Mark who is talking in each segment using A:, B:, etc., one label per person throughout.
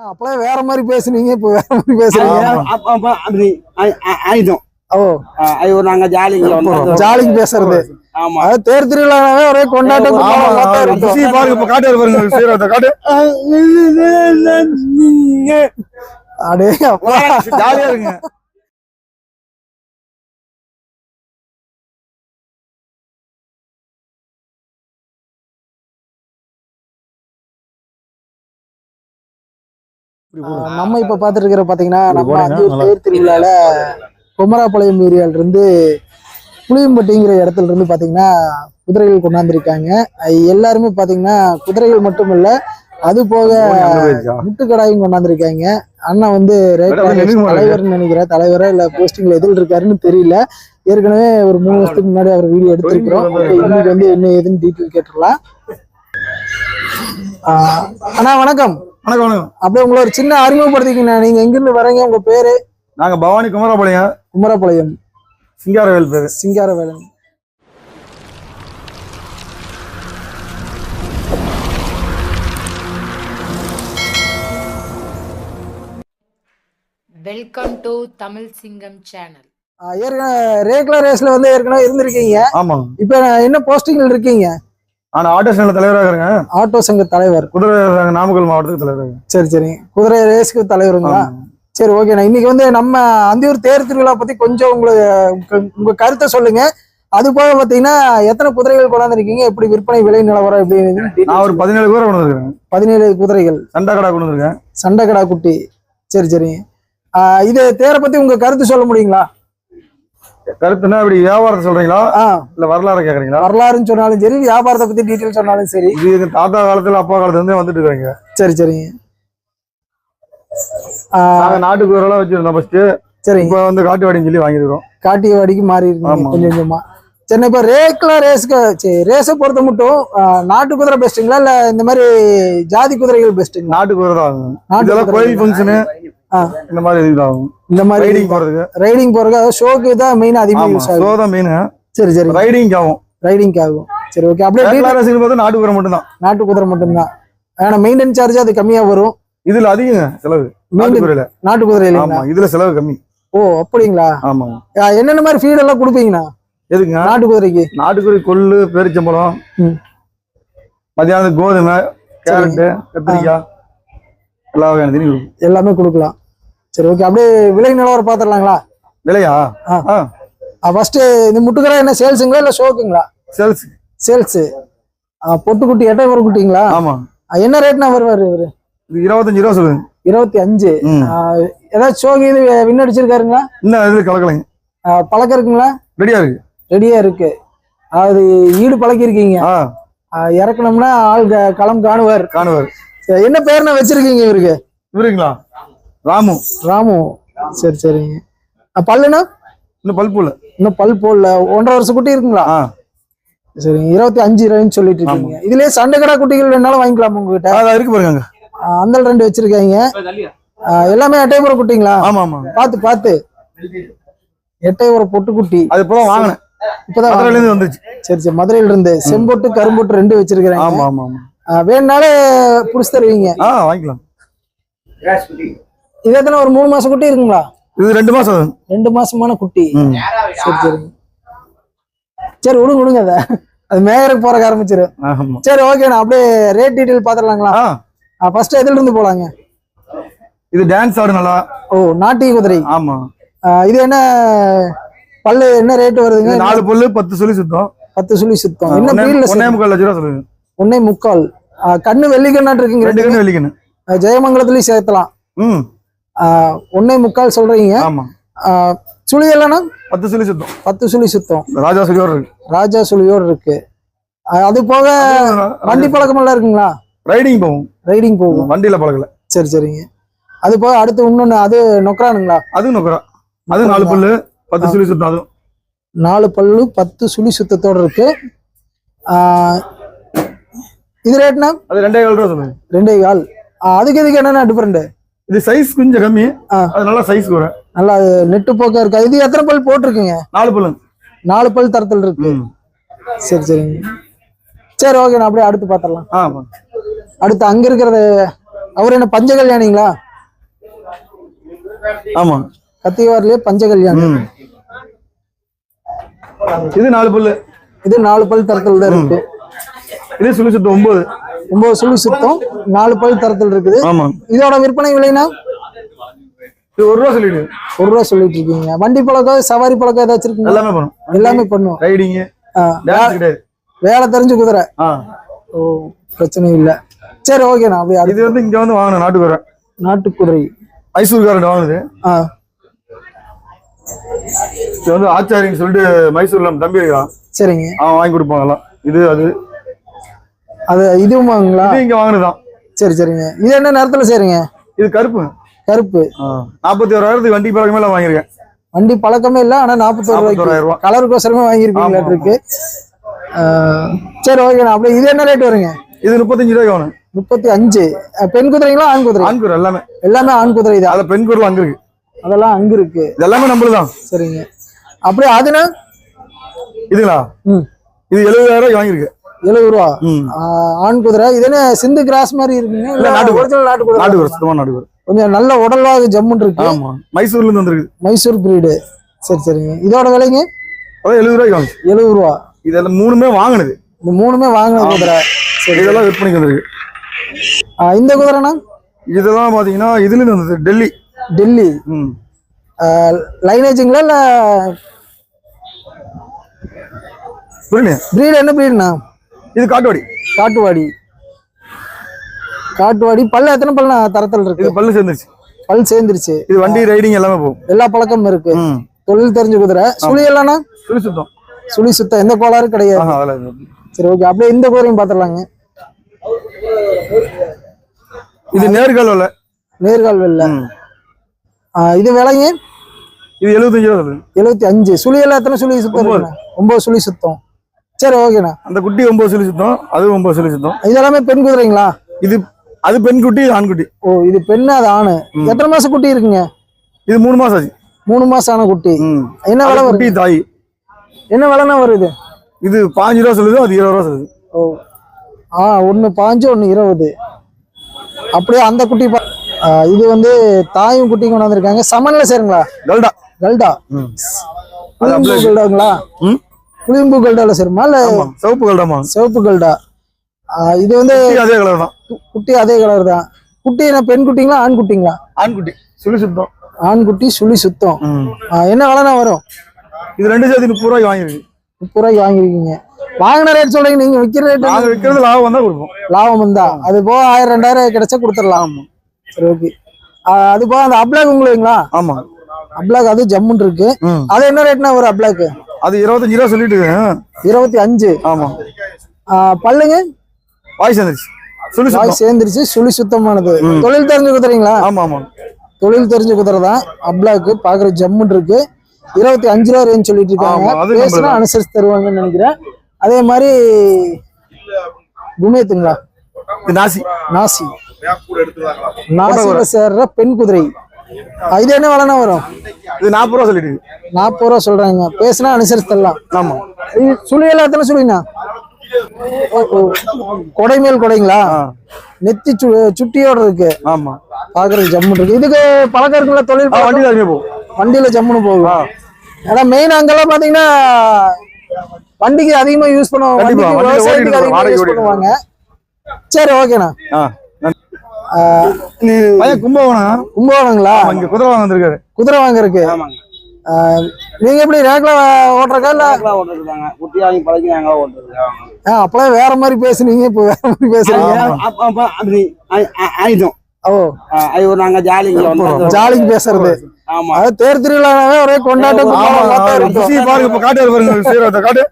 A: Apply வேற மாதிரி பேசுனீங்க இப்ப வேற மாதிரி பேசுறீங்க.
B: அப்ப அப்ப அப்படி ஆ- ஆ- ஆயிட்டோம்.
A: ஓ.
B: ஐயோ நாங்க ஜாலிங்க.
A: ஜாலிக்கு பேசுறது.
B: ஆமா.
A: அது தேர் திருவிழாவே ஒரே கொண்டாட்டம்
C: பாருங்க இப்ப காட்டு பாருங்க காட்டு.
A: அடே அப்பா
C: ஜாலியா இருங்க.
A: நம்ம இப்ப பாத்துட்டு இருக்கிற பாத்தீங்கன்னா நம்ம அஞ்சூர். தேர் திருவிழால குமராபாளையம் ஏரியால இருந்து புளியம்பட்டிங்கிற இடத்துல இருந்து பாத்தீங்கன்னா குதிரைகள் கொண்டாந்துருக்காங்க. எல்லாருமே பாத்தீங்கன்னா குதிரைகள் மட்டும் இல்ல அது போக முட்டுக்கடாயும் கொண்டாந்துருக்காங்க. அண்ணா வந்து தலைவர்னு நினைக்கிறேன். தலைவரா இல்ல போஸ்டிங்ல எதில் இருக்காருன்னு தெரியல. ஏற்கனவே ஒரு மூணு வருஷத்துக்கு முன்னாடி அவர் வீடியோ எடுத்திருக்கிறோம். இன்னைக்கு வந்து என்ன ஏதுன்னு டீட்டெயில் கேட்டுடலாம். அண்ணா வணக்கம்.
C: வணக்கம் வணக்கம்.
A: அப்படியே உங்களை ஒரு சின்ன அறிமுகப்படுத்திக்கங்க நீங்க எங்க இருந்து வரீங்க? உங்க பேரு?
C: நாங்க பவானி குமரபாளையம்.
A: குமரபாளையம்.
C: சிங்காரவேல் பேரு
A: சிங்காரவேலன்
D: வெல்கம் டு தமிழ் சிங்கம் சேனல்
A: ஏற்கனவே ரேக்லா ரேஸ்ல வந்து ஏற்கனவே இருந்திருக்கீங்க.
C: ஆமாங்க.
A: இப்ப என்ன போஸ்டிங்ல இருக்கீங்க?
C: ஆனா ஆட்டோ ஸ்டாண்ட்ல தலைவராக இருக்கிறேங்க
A: ஆட்டோ சங்க தலைவர்.
C: குதிரை சங்க நாமக்கல் மாவட்டத்துக்கு தலைவராக
A: சரி சரி. குதிரை ரேஸ்க்கு தலைவருங்களா சரி ஓகேண்ணா இன்னைக்கு வந்து நம்ம அந்தியூர் தேர் திருவிழா பத்தி கொஞ்சம் உங்களுக்கு உங்க- கருத்தை சொல்லுங்க. அது போக பாத்தீங்கன்னா எத்தனை குதிரைகள் கொண்டாந்துருக்கீங்க? எப்படி விற்பனை விலை நிலவரம் எப்படி
C: நான் ஒரு பதினேழு பேரை கொண்டு வந்திருக்கேன்
A: பதினேழு குதிரைகள்.
C: சண்டை கடை கொண்டு வந்திருக்கேன்
A: சண்டைக்கடா குட்டி. சரி சரி. இது தேரை பத்தி உங்க கருத்து சொல்ல முடியுங்களா?
C: கருத்துன்னா இப்படி வியாபாரத்தை சொல்றீங்களா? இல்ல வரலாறு கேக்குறீங்களா?
A: வரலாறுன்னு சொன்னாலும் சரி வியாபாரத்தை பத்தி டீட்டெயில் சொன்னாலும் சரி.
C: இது எங்க தாத்தா காலத்துல அப்பா காலத்துல இருந்தே வந்துட்டு இருக்காங்க.
A: சரி சரிங்க
C: நாங்க நாட்டு குதிரைலாம் வச்சிருந்தோம் ஃபர்ஸ்ட்
A: சரிங்க
C: இப்ப வந்து காட்டுவாடின்னு சொல்லி வாங்கிருக்கோம்
A: காட்டிய வாடிக்கு மாறி. கொஞ்சம் கொஞ்சமா. சரி இப்ப ரேக்லா ரேஸ்க்கு சரி ரேஸை பொறுத்த மட்டும் நாட்டு குதிரை பெஸ்ட்டுங்களா இல்ல இந்த மாதிரி ஜாதி குதிரைகள் பெஸ்ட்டுங்களா
C: நாட்டு குதிரை தான் கோயில் ஃபங்க்ஷனு. இந்த மாதிரி இதுதாகும்.
A: இந்த மாதிரி
C: ரைடிங் போறதுக்கு.
A: ரைடிங் போறதுக்கு அதாவது ஷோக்கு தான் மெயின் அதிகமா
C: ஆமா
A: யூஸ் ஆகும்
C: சோதம் மீன்
A: சரி சரி.
C: ரைடிங் ஆகும்.
A: ரைடிங் ஆகும். சரி ஓகே அப்படியே detail-
C: ரேசிங் பார்த்தா நாட்டு குதிரை மட்டும் தான்
A: நாட்டு குதிரை மட்டும்தான். ஆனா மெயின்டெனன்ஸ் சார்ஜ் அது கம்மியா வரும்.
C: இதுல அதிகங்க செலவு. நாட்டு குதிரையில.
A: நாட்டு குதிரை
C: ஆமா இதுல செலவு கம்மி.
A: ஓ அப்படிங்களா? ஆஹ் என்னென்ன மாதிரி ஃபீட் எல்லாம் கொடுப்பீங்கண்ணா?
C: எதுக்குங்க?
A: நாட்டு குதிரைக்கு.
C: நாட்டுக்குறி கொள்ளு பேரிச்சம்பழம்
A: ம்.
C: மத்தியானத்துக்கு கோதுமை கேரட்டு கத்திரிக்காய் எல்லா வகையான கொடுக்கும்
A: எல்லாமே கொடுக்கலாம். சரி ஓகே அப்படியே விலை நிலவரம் பாத்துடலாங்களா
C: விலையா?
A: ஆ. ஃபர்ஸ்ட் இந்த முட்டுக்கடை என்ன சேல்ஸுங்களா இல்ல ஷோக்குங்களா?
C: சேல்ஸ்.
A: சேல்ஸ். பொட்டுக்குட்டி எட்டை ஒரு குட்டிங்களா?
C: ஆமா.
A: என்ன ரேட்னா வருவாரு இவரு?
C: இருபத்தஞ்சு ரூபா சொல்லுங்க.
A: இருபத்தி அஞ்சு. ஏதாச்சும் ஷோக்கு இது வின் அடிச்சிருக்காருங்களா?
C: இன்னும் இது கலக்கலைங்க.
A: பழக்கம் இருக்குங்களா?
C: ரெடியா இருக்கு.
A: ரெடியா இருக்கு. அது ஈடு பழக்கி இருக்கீங்க இறக்கணும்னா ஆள் களம் காணுவார்.
C: காணுவார்.
A: என்ன பேர்னா வச்சிருக்கீங்க இவருக்கு?
C: இவருங்களா? ராமு.
A: ராமு. சரி சரிங்க. ஆ, பல்லுனா
C: இன்னும் பல்பு இல்ல
A: இன்னும் பல் போடல. ஒன்றரை வருஷம் குட்டி இருக்குங்களா?
C: ஆ.
A: சரிங்க. இருபத்தி அஞ்சு ரூபாய்ன்னு சொல்லிட்டு இருக்கீங்க. இதுலயே சண்டைக்கடா குட்டிகள் வேணாலும் வாங்கிக்கலாம் உங்ககிட்ட?
C: அதான் இருக்கு பாருங்க
A: அந்த ரெண்டு வச்சிருக்காங்க. ஆ, எல்லாமே எட்டைபுற குட்டிங்களா?
C: ஆமா ஆமா.
A: பாத்து பாத்து எட்டைபுற பொட்டு குட்டி.
C: அது இப்பதான் வாங்கினேன்.
A: இப்பதான்
C: மதுரையில இருந்து வந்துருச்சு.
A: சரி சரி. மதுரையில இருந்து செம்பொட்டு கரும்பொட்டு ரெண்டு வச்சிருக்கிறேன்
C: ஆமா ஆமா ஆமா.
A: வேணுனாலே புடிச்சு தருவீங்க.
C: ஆ வாங்கிக்கலாம்.
A: இது எத்தனை ஒரு மூணு மாசம் குட்டி இருக்குங்களா?
C: இது ரெண்டு மாசம்.
A: ரெண்டு மாசமான குட்டி. சரி சரிங்க சரி விடுங்க விடுங்க அதை. அது மேயருக்கு போறக்க ஆரம்பிச்சிரு.
C: ஆமா.
A: சரி ஓகேண்ணா அப்படியே ரேட் டீட்டெயில் பாத்துடலாங்களா ஃபர்ஸ்ட் எதுல இருந்து போலாங்க?
C: இது டான்ஸ் ஆடு நல்லா
A: ஓ நாட்டிய குதிரை.
C: ஆமா.
A: இது என்ன பல்லு என்ன ரேட் வருதுங்க?
C: நாலு பொல்லு பத்து சொல்லி சுத்தம்.
A: பத்து சுழி சுத்தம். என்ன பீரியட்ல
C: ஒன்னே முக்கால் லட்ச ரூபா சொல்லுங்க.
A: ஒன்னே முக்கால். கண்ணு வெள்ளிக்கண்ணாட்டு இருக்குங்க
C: ரெண்டு கண்ணு வெள்ளிக்கண்ணு.
A: ஜெயமங்கலத்துலயும் சேர்த்தலாம்.
C: ம்.
A: ஒண்ணே முக்கால் சொல்றீங்க.
C: ஆமா.
A: சுழி இல்லைன்னா
C: பத்து சொல்லி சுத்தம்.
A: பத்து சுழி சுத்தம்.
C: ராஜா சொல்லியோட இருக்கு.
A: ராஜா சுழியோடு இருக்கு. அது போக வண்டி பழக்கமெல்லாம் இருக்குங்களா?
C: ரைடிங் போகும்.
A: ரைடிங் போகும்.
C: வண்டியில பழகல
A: சரி சரிங்க. அது போக அடுத்து இன்னொன்னு அது நொக்கரானுங்களா
C: அதுவும் நொக்கரா அது நாலு பல்லு பத்து சொல்லி சுத்தம் அதுவும்.
A: நாலு பல்லு பத்து சுழி சுத்தத்தோட இருக்கு. இது ரேட்னா
C: அது ரெண்டே கால் ரூபா சொல்லுங்க.
A: ரெண்டே கால். அதுக்கு இதுக்கு என்னென்ன டிஃபரெண்ட்
C: இது சைஸ் கொஞ்சம் கம்மி. அது நல்லா சைஸ் கூட
A: நல்லா நெட்டு போக்க இருக்கா? இது எத்தனை பல் போட்டிருக்குங்க?
C: நாலு பல்லு
A: நாலு பல் தரத்தில் இருக்கு. சரி சரிங்க. சரி ஓகே நான் அப்படியே அடுத்து பார்த்துடலாம்.
C: ஆமா.
A: அடுத்து அங்க இருக்கிறத அவர் என்ன பஞ்ச கல்யாணிங்களா
C: ஆமா.
A: கத்திவாரிலே பஞ்ச கல்யாணி
C: இது நாலு பல்லு.
A: இது நாலு பல் தரத்தில் தான் இருக்கு.
C: இது சுழி சுத்தம் ஒன்பது
A: ஒன்பது சுழி சுத்தம் நாலு பல் தரத்தில் இருக்குது.
C: ஆமா.
A: இதோட விற்பனை விலைனா?
C: இது ஒரு ரூபா சொல்லிடு.
A: ஒரு ரூபா சொல்லிட்டு இருக்கீங்க. வண்டி பழக்கம் சவாரி பழக்கம் ஏதாச்சும்
C: எல்லாமே பண்ணும்
A: எல்லாமே பண்ணும்
C: ரைடிங்கு
A: ஆ,
C: டான்ஸ் கிடையாது.
A: வேலை தெரிஞ்சு குதிரை.
C: ஆ.
A: ஓ பிரச்சனை இல்லை. சரி ஓகேண்ணா அப்படியே
C: இது வந்து இங்க வந்து வாங்கின நாட்டுக்கு வரேன்
A: நாட்டு குதிரை.
C: மைசூர்காரன் வாங்குது
A: ஆ.
C: இது வந்து ஆச்சாரின்னு சொல்லிட்டு மைசூர்ல தம்பி இருக்கான்.
A: சரிங்க.
C: அவன் வாங்கி கொடுப்பான் எல்லாம் இது அது.
A: அது இதுவுமாங்களா
C: இது இங்க வாங்கினதுதான்.
A: சரி சரிங்க. இது என்ன நேரத்துல சரிங்க
C: இது கருப்பு.
A: கருப்பு.
C: நாற்பத்தி ஓராயிரத்துக்கு வண்டி பழக்கமே எல்லாம் வாங்கியிருக்கேன்.
A: வண்டி பழக்கமே இல்லை ஆனா நாற்பத்தோரு ரூபாய்க்கு கலருக்கோசரமே வாங்கியிருக்கீங்களா இருக்கு. சரி ஓகேண்ணா அப்படியே இது என்ன ரேட் வருங்க?
C: இது முப்பத்தஞ்சு ரூபாய்க்கு வாங்கினேன்.
A: முப்பத்தி அஞ்சு பெண் குதிரைங்களா ஆண் குதிரை?
C: ஆண்கூர் எல்லாமே.
A: எல்லாமே ஆண் குதிரை தான்.
C: அதுல பெண் குரல் அங்க இருக்கு
A: அதெல்லாம் அங்க இருக்கு
C: இது எல்லாமே நம்மளுதான்.
A: சரிங்க. அப்படியே அதுனா
C: இதுங்களா?
A: ம்.
C: இது எழுபதாயிரம் ரூபாய்க்கு வாங்கியிருக்கு.
A: எழுபது ரூபா. ஆண் குதிரை. இது என்ன சிந்து கிராஸ் மாதிரி இருக்குங்க?
C: நாட்டு குதிரை.
A: நாட்டு குதிரை
C: சுத்தமா நாட்டுக்கூர்
A: கொஞ்சம் நல்ல உடல்வாகு ஜம்முன்னு இருக்கு.
C: ஆமா. மைசூர்ல இருந்து வந்திருக்கு.
A: மைசூர் பிரீடு சரி சரிங்க. இதோட விலைங்க?
C: அதான் எழுபது ரூபாய்க்கு வாங்க
A: எழுபது ரூபா.
C: இதெல்லாம் மூணுமே வாங்கினது.
A: இந்த மூணுமே வாங்கின குதிரை. சரி
C: இதெல்லாம் விற்பனைக்கு வந்திருக்கு.
A: இந்த குதிரைனா?
C: இதெல்லாம் பாத்தீங்கன்னா இதுல இருந்து வந்தது டெல்லி.
A: டெல்லி. லைனேஜுங்களா இல்ல
C: புரியல
A: பிரீடு என்ன பிரீடுண்ணா
C: இது காட்டுவாடி.
A: காட்டுவாடி. காட்டுவாடி. பல்ல எத்தனை பல்ல தரத்தில்
C: இது
A: இருக்கு
C: பல்லு சேர்ந்துருச்சு.
A: பல் சேர்ந்துருச்சு.
C: இது வண்டி ரைடிங் எல்லாமே போகும்.
A: எல்லா பழக்கமும் இருக்கு. தொழில் தெரிஞ்ச குதிரை. சுழி எல்லாம்னா
C: சுழி சுத்தம்.
A: சுழி சுத்தம். எந்த கோளாறும் கிடையாது. சரி ஓகே. அப்படியே இந்த குதிரையும் பாத்துடலாங்க
C: இது நேர்கால் வரல
A: நேர்கால் வெள்ள. இது விலைங்க?
C: இது எழுபத்தஞ்சு ரூபா
A: எழுபத்தி அஞ்சு சுழி எல்லாம் எத்தனை சுழி சுத்தம்?
C: ஒன்பது
A: சுழி சுத்தம். சரி ஓகேண்ணா
C: அந்த குட்டி ஒன்பது சுழி சுத்தம் அது ஒன்பது சுழி சுத்தம்.
A: இது எல்லாமே பெண் குதிரைங்களா?
C: இது அது பெண் குட்டி இது ஆண் குட்டி.
A: ஓ இது பெண்ணு அது ஆணு. எத்தனை மாசம் குட்டி இருக்குங்க?
C: இது மூணு மாசம் ஆச்சு.
A: மூணு மாசம் ஆன குட்டி. என்ன விலை
C: குட்டி தாய்.
A: என்ன விலைண்ணா வருது?
C: இது பாஞ்சு ரூபா சொல்லுது அது இருபது ரூபா சொல்லுது.
A: ஓ. ஆ ஒன்று பாஞ்சு ஒன்று இருபது. அப்படியே அந்த குட்டி இது வந்து தாயும் குட்டியும் கொண்டாந்துருக்காங்க சமன்ல சேருங்களா?
C: கல்டா.
A: கல்டா. கல்டாங்களா?
C: ம்
A: புளியம்பூ கல்டால சேருமா இல்ல
C: சிவப்பு கல்டாமா
A: சிவப்பு கல்டா இது வந்து
C: அதே கலர் தான்.
A: குட்டி அதே கலர் தான். குட்டி என்ன பெண் குட்டிங்களா ஆண் குட்டிங்களா?
C: ஆண் குட்டி சுழி சுத்தம்.
A: ஆண் குட்டி சுழி சுத்தம். என்ன விலைண்ணா வரும்?
C: இது ரெண்டு சேர்த்து முப்பது ரூபாய்க்கு வாங்கிருக்கு.
A: முப்பது ரூபாய்க்கு வாங்கிருக்கீங்க. வாங்கின ரேட் சொல்றீங்க நீங்க விற்கிற ரேட்
C: நாங்க விற்கிறது லாபம் வந்தா கொடுப்போம்.
A: லாபம் வந்தா? அது போக ஆயிரம் ரெண்டாயிரம் கிடைச்சா கொடுத்துடலாம். சரி ஓகே அது போக அந்த அப்ளாக் உங்களுக்குங்களா?
C: ஆமா.
A: அப்ளாக் அது ஜம்முன் இருக்கு. அது என்ன ரேட்னா ஒரு அப்ளாக்
C: அது இருபத்தஞ்சு ரூபா சொல்லிட்டு.
A: இருபத்தி அஞ்சு.
C: ஆமா.
A: பல்லுங்க?
C: வாய் சேர்ந்துச்சு சுழி
A: வாய் சேர்ந்துருச்சு சுழி சுத்தமானது. தொழில் தெரிஞ்ச குதிரைங்களா
C: ஆமா ஆமா.
A: தொழில் தெரிஞ்ச குதிரை தான் அப்ளாக் பாக்குற ஜம்முன் இருக்கு. இருபத்தி அஞ்சு ரூபா ரேஞ்ச் சொல்லிட்டு இருக்காங்க. பேசினா. அனுசரிச்சு தருவாங்கன்னு நினைக்கிறேன். அதே மாதிரி குமேத்துங்களா?
C: இது நாசி.
A: நாசி. நாசில சேர்ற பெண் குதிரை. இது என்ன விலைனா வரும்.
C: இது நாற்பது ரூபா சொல்லிட்டு.
A: நாற்பது ரூபா சொல்றாங்க. பேசினா அனுசரிச்சு தரலாம்
C: ஆமா.
A: இது சுழியெல்லாம் எத்தனை ஓ. கொடை மேல் கொடைங்களா? நெத்தி சுட்டியோட இருக்கு.
C: ஆமா.
A: பாக்குறதுக்கு ஜம்முன் இருக்கு. இதுக்கு பழக்கம் இருக்குல்ல தொழில்
C: ஆ,
A: பழக்கம்?
C: வண்டி தான் போகும்
A: வண்டியில ஜம்முன்னு போகும். ஏன்னா மெயின் அங்கெல்லாம் பாத்தீங்கன்னா வண்டிக்கு அதிகமா யூஸ் பண்ணுவாங்க.
C: வண்டியில
A: சரி ஓகேண்ணா
C: பையன் கும்பகோணம்?
A: கும்பகோணங்களா?
C: இங்க குதிரை வாங்க வந்திருக்காரு.
A: குதிரை
B: ஆமாங்க.
A: ஆ, நீங்க எப்படி ரேக்ல ஓட்டுறக்கா இல்ல?
B: ஓட்டுறதுதாங்க. குட்டி வாங்கி நாங்களா
A: அப்பெல்லாம் வேற மாதிரி பேசுனீங்க இப்போ வேற மாதிரி பேசுறீங்க.
B: ஆயுதம்
A: ஓ.
B: ஐயோ நாங்க ஜாலிங்க வந்து
A: ஜாலிக்கு பேசுறது.
B: ஆமா.
A: அது தேர் திருவிழாவே ஒரே கொண்டாட்டம்
C: பாருங்க இப்ப காட்டு பாருங்க சீரகத்தை காட்டு.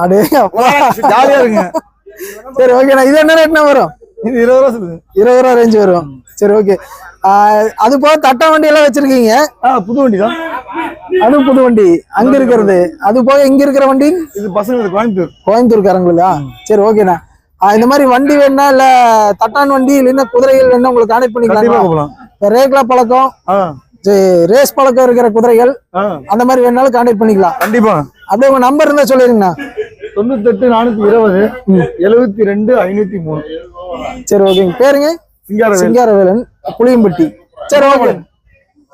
A: அடே
C: ஜாலியா இருங்க.
A: சரி ஓகேண்ணா இது என்ன ரேட்னா வரும்?
C: இது இருபது ரூபா சொல்லுது.
A: இருபது ரூபா ரேஞ்ச் வரும். சரி ஓகே அது போக தட்டா வண்டி எல்லாம் வச்சிருக்கீங்க?
C: புது வண்டி தான்.
A: அது புது வண்டி. அங்க இருக்கிறது. அது போக இங்க இருக்கிற வண்டி?
C: இது பசங்களுக்கு கோயம்புத்தூர்.
A: கோயம்புத்தூர்காரங்களா? சரி ஓகேண்ணா இந்த மாதிரி வண்டி வேணா இல்ல தட்டான் வண்டி இல்லைன்னா குதிரைகள் வேணா உங்களுக்கு கான்டெக்ட் பண்ணிக்கலாம் ரேக்லா பழக்கம் ரேஸ் பழக்கம் இருக்கிற குதிரைகள் அந்த மாதிரி வேணாலும் கான்டெக்ட் பண்ணிக்கலாம்.
C: கண்டிப்பா.
A: அப்படியே உங்க நம்பர் இருந்தா சொல்லிருங்கண்ணா
C: தொண்ணூத்தெட்டு நானூத்தி இருபது எழுபத்தி ரெண்டு ஐநூத்தி மூணு
A: சரி ஓகேங்க பேருங்க.
C: சிங்காரவேல்
A: சிங்காரவேலன் புளியம்பட்டி. சரி ஓகே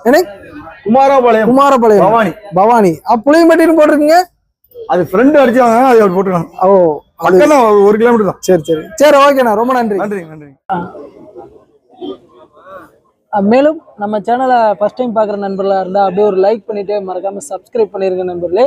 A: என்ன?
C: குமாராபாளையம்.
A: குமாரபாளையம்.
C: பவானி.
A: பவானி. அப்ப புளியம்பட்டின்னு போட்டிருக்கீங்க?
C: அது ஃப்ரெண்டு அடிச்சாங்க அது அவர் போட்டுக்கலாம்
A: ஓ அது
C: பக்கம் ஒரு கிலோமீட்டர் தான்.
A: சரி சரி. சரி ஓகேண்ணா ரொம்ப நன்றி.
C: நன்றி நன்றி
A: மேலும் நம்ம சேனலை ஃபஸ்ட் டைம் பார்க்குற நண்பர்களாக இருந்தால் அப்படியே ஒரு லைக் பண்ணிவிட்டு மறக்காமல் சப்ஸ்கிரைப் பண்ணிருங்க நண்பர்களே.